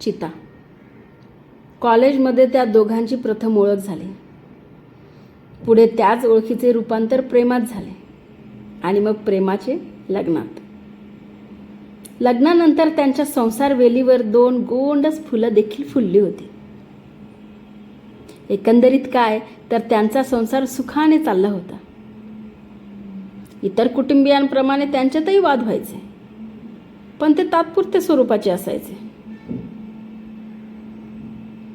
चिता. कॉलेजमध्ये त्या दोघांची प्रथम ओळख झाली. पुढे त्याच ओळखीचे रूपांतर प्रेमात झाले आणि मग प्रेमाचे लग्नात. लग्नानंतर त्यांच्या संसार वेलीवर दोन गोंडस फुलं देखील फुलली होती. एकंदरीत काय तर त्यांचा संसार सुखाने चालला होता. इतर कुटुंबियांप्रमाणे त्यांच्यातही वाद व्हायचे. पण ते तात्पुरते स्वरूपाचे असायचे.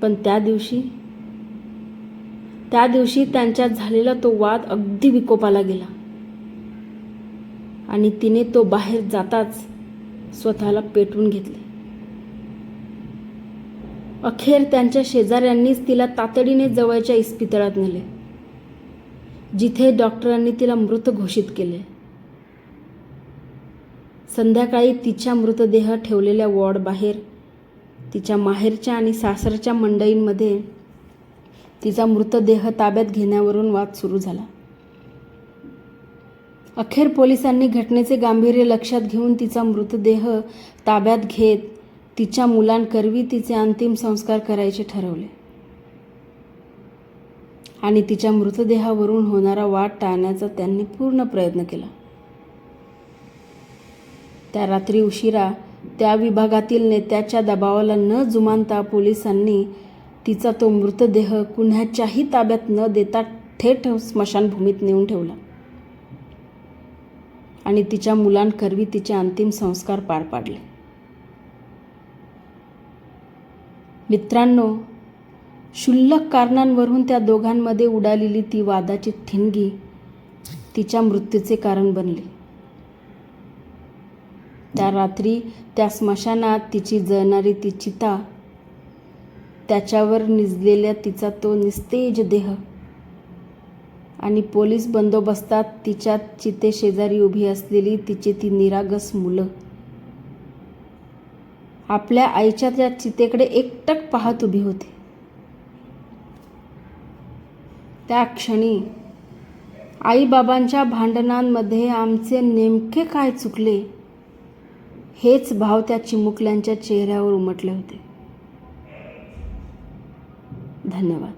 पण त्या दिवशी त्या दिवशी त्यांच्यात झालेला तो वाद अगदी विकोपाला गेला. आणि तिने तो बाहेर जाताच स्वतःला पेटवून घेतले. अखेर त्यांच्या शेजाऱ्यांनीच तिला तातडीने जवळच्या इस्पितळात नेले जिथे डॉक्टरांनी तिला मृत घोषित केले. संध्याकाळी तिच्या मृतदेह ठेवलेल्या वॉर्ड बाहेर तिच्या माहेरच्या आणि सासरच्या मंडईंमध्ये तिचा मृतदेह ताब्यात घेण्यावरून वाद सुरू झाला. अखेर पोलिसांनी घटनेचे गांभीर्य लक्षात घेऊन तिचा मृतदेह ताब्यात घेत तिच्या मुलांकरवी तिचे अंतिम संस्कार करायचे ठरवले. आणि तिच्या मृतदेहावरून होणारा वाद टाळण्याचा त्यांनी पूर्ण प्रयत्न केला. त्या रात्री उशिरा त्या विभागातील नेत्याच्या दबावाला न जुमानता पोलिसांनी तिचा तो मृतदेह कुणाच्याही ताब्यात न देता थेट स्मशानभूमीत नेऊन ठेवला. आणि तिच्या मुलांकरवी तिचे अंतिम संस्कार पार पाडले. मित्रांनो क्षुल्लक कारणांवरून त्या दोघांमध्ये उडालेली ती वादाची ठिणगी तिच्या मृत्यूचे कारण बनली. त्या रात्री त्या स्मशानात तिची जळणारी ती चिता त्याच्यावर निजलेल्या तिचा तो निस्तेज देह आणि पोलीस बंदोबस्तात तिच्या चितेशेजारी उभी असलेली तिची ती निरागस मुलं. आपल्या आईच्या त्या चितेकडे एकटक पाहत उभी होती. त्या क्षणी आईबाबांच्या भांडणांमध्ये आमचे नेमके काय चुकले? हेच भाव त्या चिमुकल्यांच्या चेहऱ्यावर उमटले होते. धन्यवाद.